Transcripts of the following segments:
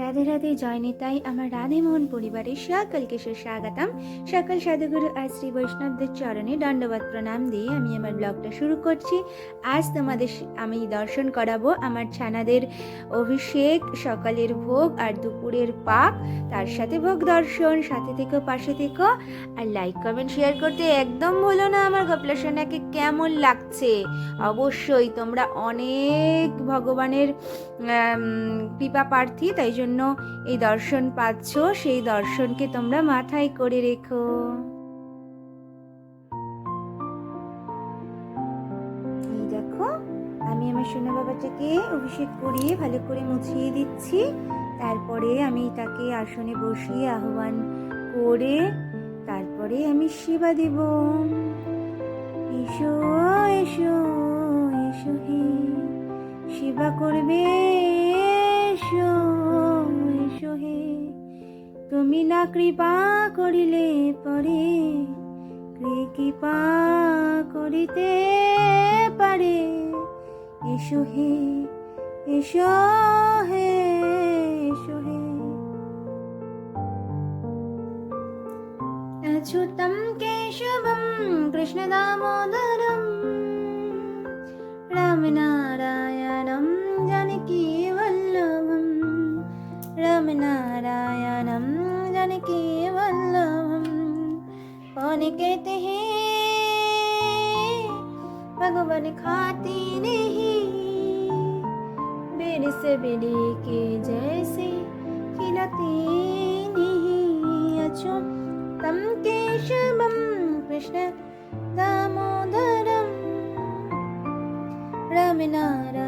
রাধে রাধে, জয় নিতাই। আমার রাধে মোহন পরিবারের সকলকে সুস্বাগতম। সকল সাধুগুরু আর শ্রী বৈষ্ণবদের চরণে দণ্ডবাদ প্রণাম দিয়ে আমি আমার ব্লগটা শুরু করছি। আজ তোমাদের আমি দর্শন করাবো আমার ছানাদের অভিষেক, সকালের ভোগ আর দুপুরের পাক তার সাথে ভোগ দর্শন, সাথে থেকো, পাশে থেকো। আর লাইক কমেন্ট শেয়ার করতে একদম ভুলো না আমার গোপলাসনাকে কেমন লাগছে? অবশ্যই তোমরা অনেক ভগবানের কৃপা প্রার্থী, তাই জন্য এই দর্শন পাচ্ছ, সেই দর্শনকে তোমরা মাথায় করে রেখো। দেখো, আমি আমার সোনা বাবাটাকে অভিষেক করিয়ে ভালো করে মুছিয়ে দিচ্ছি। তারপরে আমি তাকে আসনে বসিয়ে আহ্বান করে তারপরে আমি সেবা দেব। এসো এসো। কৃপা করিলে পরে কে কৃপা করিতে পারে এসো হে এসো হে এসো হে अच्युतं केशवं कृष्णदामोदरं रामनारायणं जानकीवल्लभं रामनारायणं जानकीवल्लभं कौन कहते हैं? भगवान खाती नहीं। से के जैसे खिलती नहीं। अच्छो तं केशवं कृष्ण दामोदरं रामनारायणं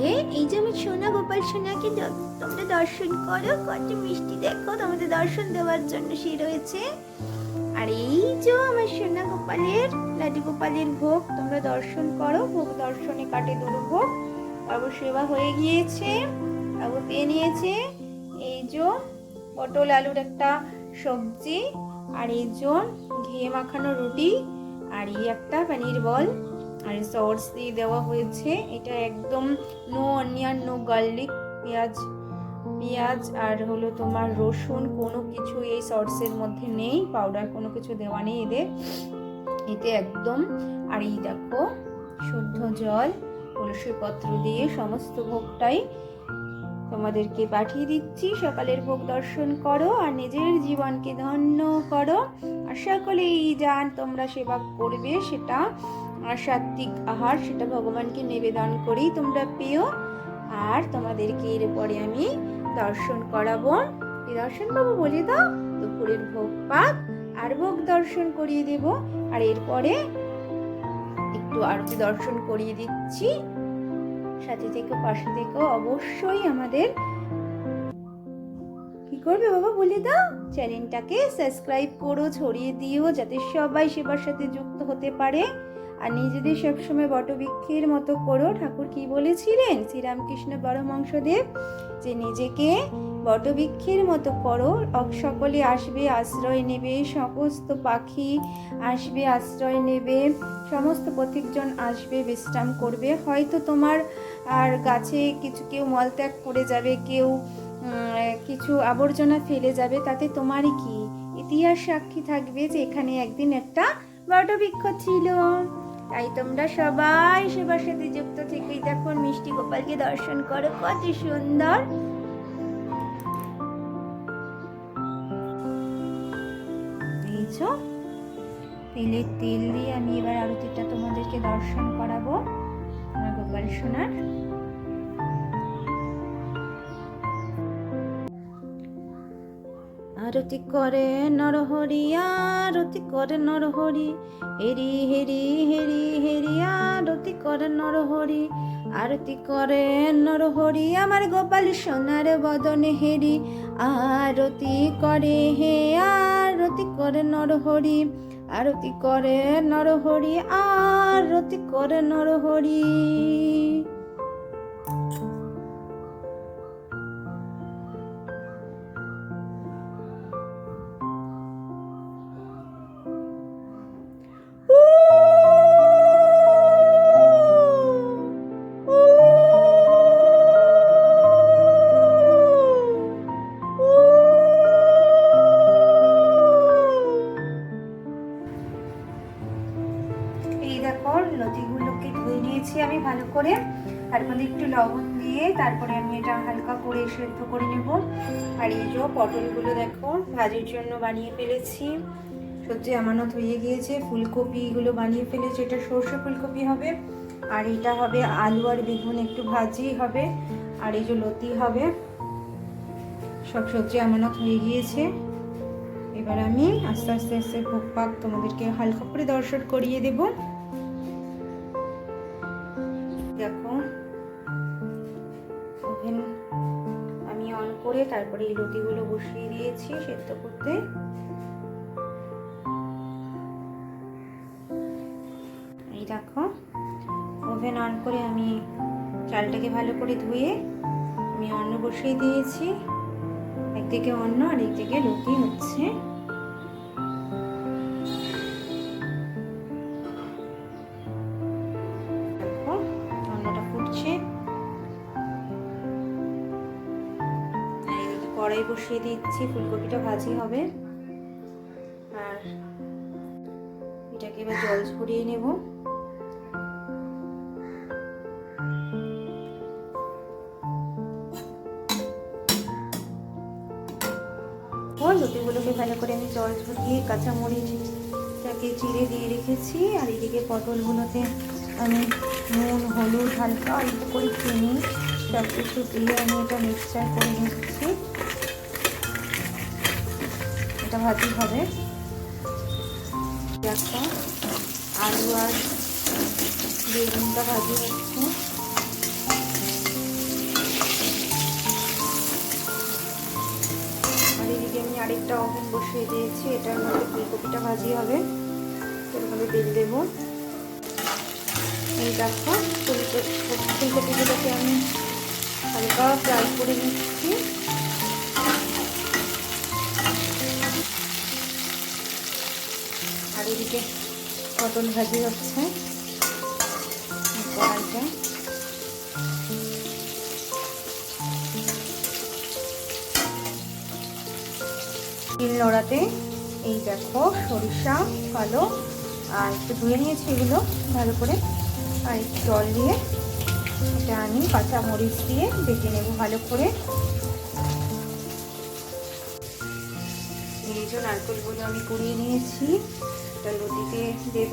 তাহলে এই যে আমি সোনা, গোপাল সোনাকে তোমরা দর্শন করো, কত মিষ্টি দেখো, তোমাদের দর্শন দেওয়ার জন্য সে রয়েছে। আর এই যে আমার সোনা গোপালের, লাড্ডু গোপালের ভোগ, তোমরা দর্শন করো, ভোগ দর্শনে কাটে দুটো ভোগ বাবু সেবা হয়ে গিয়েছে, বাবু পেয়ে নিয়েছে। এই যে পটল আলুর একটা সবজি, আর এই যে ঘিয়ে মাখানো রুটি, আর এই একটা পানির বল। আর সস দিয়ে দেওয়া হয়েছে। এটা একদম নো অনিয়ন নো গার্লিক পেঁয়াজ পেঁয়াজ আর হলো তোমার রসুন, কোনো কিছু এই সসের মধ্যে নেই পাউডার কোনো কিছু দেওয়া নেই এদের। এতে একদম, আর এই দেখো, শুদ্ধ জল তুলসী পত্র দিয়ে সমস্ত ভোগটাই তোমাদেরকে পাঠিয়ে দিচ্ছি। সকালের ভোগ দর্শন করো আর নিজের জীবনকে ধন্য করো। আর সকলেই যান তোমরা সেবা করবে, সেটা আর সাত্বিক আহার, সেটা ভগবানকে নিবেদন করেই তোমরা পেও। আর তোমাদেরকে এরপরে আমি দর্শন করাবো। দর্শন পাবো বলে দাও, দুপুরের ভোগ পাক, আর ভোগ দর্শন করিয়ে দেব। আর এরপরে একটু আরতি দর্শন করিয়ে দিচ্ছি। সাথে থেকে পাশে থেকে অবশ্যই আমাদের কি করবে বাবা বলে দাও? চ্যানেলটাকে সাবস্ক্রাইব করো, ছড়িয়ে দিও, যাতে সবাই সেবার সাথে যুক্ত হতে পারে। আর নিজেদের সবসময় বটবৃক্ষের মতো করো। ঠাকুর কি বলেছিলেন? শ্রীরামকৃষ্ণ পরমহংসদেব, যে নিজেকে বটবৃক্ষের মতো করো। সকলে আসবে, আশ্রয় নেবে, সমস্ত পাখি আসবে, আশ্রয় নেবে, সমস্ত প্রত্যেকজন আসবে, বিশ্রাম করবে। হয়তো তোমার আর গাছে কিছু কেউ মলত্যাগ করে যাবে, কেউ কিছু আবর্জনা ফেলে যাবে, তাতে তোমারই কি? ইতিহাস সাক্ষী থাকবে যে এখানে একদিন একটা বটবৃক্ষ ছিল। তাই তোমরা সবাই সেবার সাথে যুক্ত থেকেই দেখো, মিষ্টি গোপালকে দর্শন করো, কত সুন্দর। তেলের তেল দিয়ে আমি এবার আরতিটা তোমাদেরকে দর্শন করাবো। আমার সোনার আরতি করে নরহরি, আরতি করে নরহরি, হেরি হেরি হেরি হেরি, আরতি করে নরহরি, আরতি করে নরহরি, আমার গোপাল সোনার বদনে হেরি, আরতি করে হে, আরতি করে নরহরি। আরতি করে নরহরি আরতি করে নরহরি। নিয়েছি আমি ভালো করে। তার মধ্যে একটু লবণ দিয়ে তারপরে আমি এটা হালকা করে সেদ্ধ করে নেব। আর এই যে পটলগুলো দেখো, ভাজির জন্য বানিয়ে ফেলেছি। সবজি আমানত হয়ে গিয়েছে, ফুলকপিগুলো বানিয়ে ফেলেছি। এটা সর্ষে ফুলকপি হবে, আর এটা হবে আলু আর বেগুন একটু ভাজি হবে। আর এই যে লতি হবে, সব সবজি আমানত হয়ে গিয়েছে। এবার আমি আস্তে আস্তে আস্তে ভোগ পাক তোমাদেরকে হালকা করে দর্শন করিয়ে দেব। করে তারপরে এই লতিগুলো বসিয়ে দিয়েছি সেদ্ধ করতে। এই দেখো, ওভেন অন করে আমি চালটাকে ভালো করে ধুয়ে আমি অন্ন বসিয়ে দিয়েছি। একদিকে অন্ন আর একদিকে লতি হচ্ছে। কড়াই বসিয়ে দিচ্ছি, ফুলকপিটা ভাজি হবে। আর এটাকে এবার জল ছড়িয়ে নেব। লতিগুলোকে ভালো করে আমি জল ঝরিয়ে কাঁচামরিচটাকে চিড়ে দিয়ে রেখেছি। আর এদিকে পটলগুলোতে আমি নুন, হলুদ, হালকা অল্প করে চিনি সব কিছু দিয়ে আমি এটা মিক্সচার করে নিচ্ছি। এটা ভাজি হবে। দেখো, আলু আর বেগুনটা ভাজি হচ্ছে। আর এদিকে আমি আরেকটা ওভেন বসিয়ে দিয়েছি, এটার মধ্যে ফুলকপিটা ভাজি হবে। এর মধ্যে তেল দেবো। এই দেখো ফুলকপিগুলোকে আমি হালকা ফ্রাই করে নিচ্ছি। এদিকে পটল ভাজি হচ্ছে। কড়াইটা। তিল নোড়াতে এই দেখো সরিষা, কালো, আর একটু ধুয়ে নিয়েছি এগুলো ভালো করে। আর একটু জল দিয়ে এটা আমি কাঁচা মরিচ দিয়ে বেটে নেব ভালো করে। এই নারকেলগুলো আমি কুড়িয়ে নিয়েছি। এটা লতিতে দেব।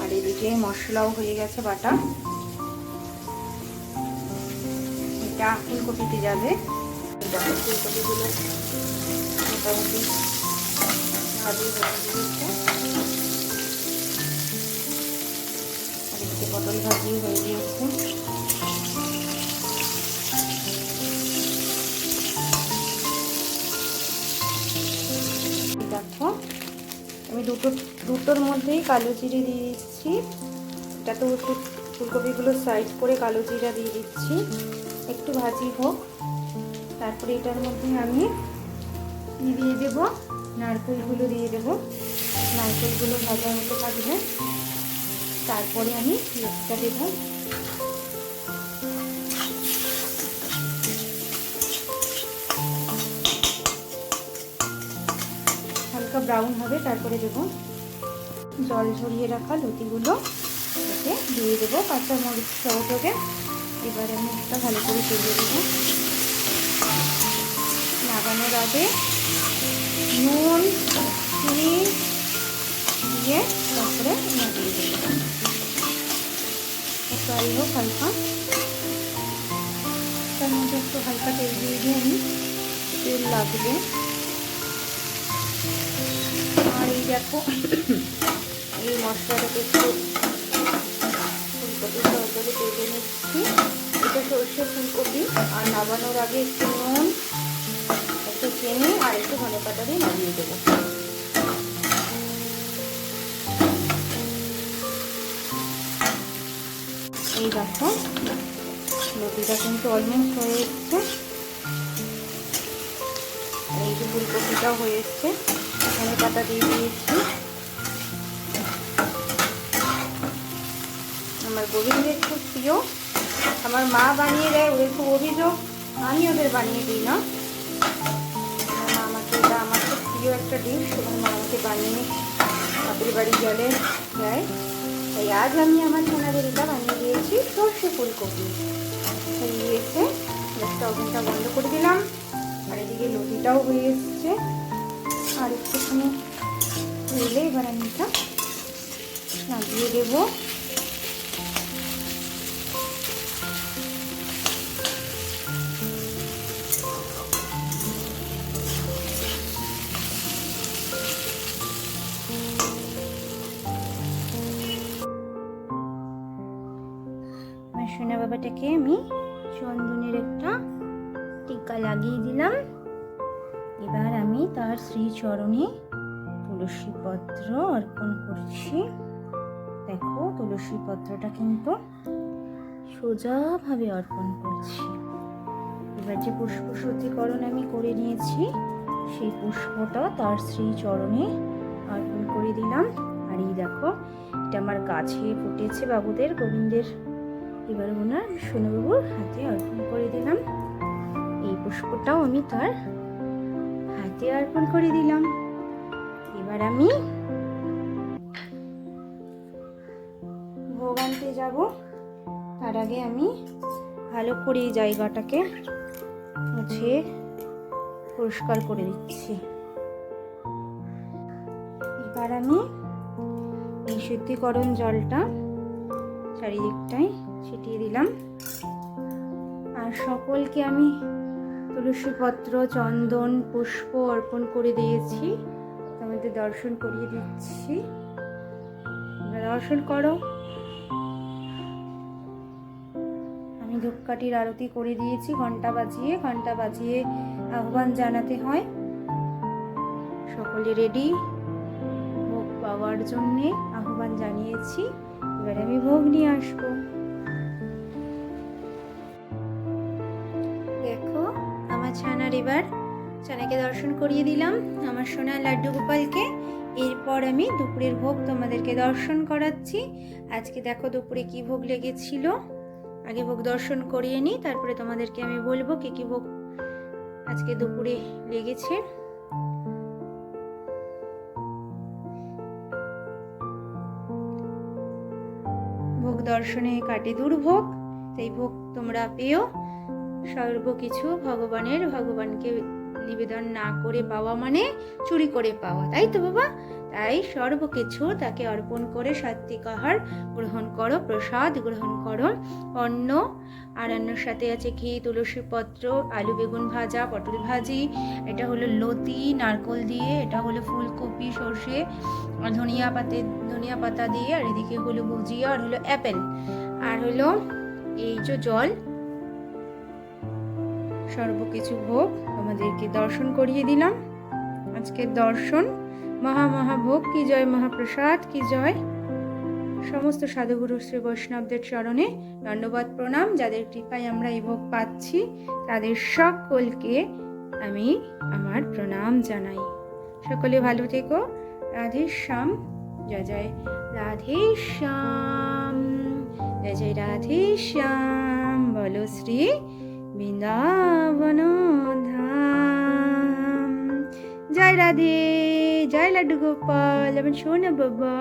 আর এদিকে মশলাও হয়ে গেছে বাটা। এটা ফুলকপিতে যাবে। ফুলকপিগুলো মোটামুটি পটল ভাজি হয়ে গিয়েছে। দুটো, দুটোর মধ্যেই কালো জিরে দিয়ে দিচ্ছি। এটা তো একটু ফুলকপিগুলো সাইড করে কালো জিরা দিয়ে দিচ্ছি। একটু ভাজি হোক। তারপরে এটার মধ্যে আমি দিয়ে দেব। নারকেলগুলো দিয়ে দেব। নারকেলগুলো ভাজা হতে থাকবে। তারপরে আমি লতিটা দেব। ব্রাউন হবে, তারপরে দেব জল ঝরিয়ে রাখা লতিগুলো। এতে দিয়ে দেবো কাঁচা মরিচ সহযোগে এবারে একটা ভালো করে তেলিয়ে দেবো। লাগানোর আগে নুন, চিনি দিয়ে তারপরে লাগিয়ে দেবো। ফ্রাই হোক, হালকা। তার মধ্যে একটু হালকা তেল দিয়ে দিয়ে আমি। তেল লাগবে। দেখো। এই মশলাটাকে একটু ফুলকপি, তরকারি ভেজে নিচ্ছি। এটা সর্ষে ফুলকপি, আর নামানোর আগে একটু নুন, একটু চিনি, আর একটু ধনে পাতা দিয়ে নামিয়ে দেবো। এই দেখো রুটিটা কিন্তু অলমোস্ট হয়ে এসছে। যে ফুলকপিটাও হয়ে এসছে ধনে পাতা দিয়ে দিয়েছি। আমার গোবিন্দের খুব প্রিয়। আমার মা বানিয়ে দেয়, ওদের খুব অভিযোগ। আমি ওদের বানিয়ে দিই না। আমাকে এটা আমার খুব প্রিয় একটা ডিশ এবং মা আমাকে বানিয়ে বাপের বাড়ি গেলে দেয়। তাই আজ আমি আমার সোনাদের এটা বানিয়ে দিয়েছি সর্ষে ফুলকপি। গিয়েছে গ্যাসটা ওভেনটা বন্ধ করে দিলাম। এদিকে লতিটাও হয়ে এসছে। আর একটুখানি হইলে এবার আমি এটা নামিয়ে দেবো। সোনা বাবাটাকে আমি চন্দনের একটা টিকা লাগিয়ে দিলাম। এবার আমি তার শ্রীচরণে তুলসী পত্র অর্পণ করছি। দেখো তুলসী পত্রটা কিন্তু সোজাভাবে অর্পণ করছি। এবার যে পুষ্প সজ্জীকরণ আমি করে নিয়েছি, সেই পুষ্পটা তার শ্রীচরণে অর্পণ করে দিলাম। আর এই দেখো, এটা আমার গাছে ফুটেছে বাবুদের, গোবিন্দের। এবার ওনার সোনাবাবুর হাতে অর্পণ করে দিলাম। এই পুষ্পটাও আমি তার হাতে অর্পণ করে দিলাম। এবার আমি ভোগ আনতে যাব। তার আগে আমি ভালো করে জায়গাটাকে মুছে পরিষ্কার করে দিচ্ছি। এবার আমি এই শুদ্ধিকরণ জলটা চারিদিকটায় ছিটিয়ে দিলাম। আর সকলকে আমি তুলসী পত্র চন্দন, পুষ্প অর্পণ করে দিয়েছি। তোমাদের দর্শন করিয়ে দিচ্ছি। দর্শন করো। আমি ধূপকাঠির আরতি করে দিয়েছি। ঘণ্টা বাজিয়ে ঘণ্টা বাজিয়ে আহ্বান জানাতে হয়। সকলে রেডি ভোগ পাওয়ার জন্যে আহ্বান জানিয়েছি। এবার আমি ভোগ নিয়ে আসব। ছানার এবার ছানাকে দর্শন করিয়ে দিলাম আমার সোনা লাড্ডু গোপালকে। এরপর আমি দুপুরের ভোগ তোমাদেরকে দর্শন করাচ্ছি। আজকে দেখো দুপুরে কি ভোগ লেগেছিল। আগে ভোগ দর্শন করিয়ে নিই, তারপরে তোমাদেরকে আমি বলব কি কি ভোগ আজকে দুপুরে লেগেছে। ভোগ দর্শনে কাটে দুর্ভোগ সেই ভোগ তোমরা পেও সর্বকিছু ভগবানের, ভগবানকে নিবেদন না করে পাওয়া মানে চুরি করে পাওয়া, তাই তো বাবা? তাই সর্বকিছু তাকে অর্পণ করে সাত্বিক আহার গ্রহণ করো, প্রসাদ গ্রহণ করো, অন্ন, আর অন্যর সাথে আছে ঘি, তুলসী পত্র, আলু, বেগুন ভাজা, পটল ভাজি, এটা হলো লতি, নারকল দিয়ে, এটা হলো ফুলকপি, সর্ষে, ধনিয়া পাতে, ধনিয়া পাতা দিয়ে, আর এদিকে হলো ভুজিয়া, আর হলো অ্যাপেল, আর হলো এই যে জল সর্বকিছু ভোগ আমাদেরকে দর্শন করিয়ে দিলাম। আজকের দর্শন মহা মহাভোগ কি জয় মহাপ্রসাদ, কি জয়? সমস্ত সাধুগুরু শ্রী বৈষ্ণবদের চরণে দণ্ডবাদ প্রণাম। যাদের কৃপায় আমরা এই ভোগ পাচ্ছি, তাদের সকলকে আমি আমার প্রণাম জানাই। সকলে ভালো থেকো। রাধে শ্যাম। জয় জয় রাধে শ্যাম। জয় জয় রাধে শ্যাম। বলো শ্রী বৃন্দাবন ধাম জয় রাধে জয় লাড্ডু গোপাল আমার সোনা বাবা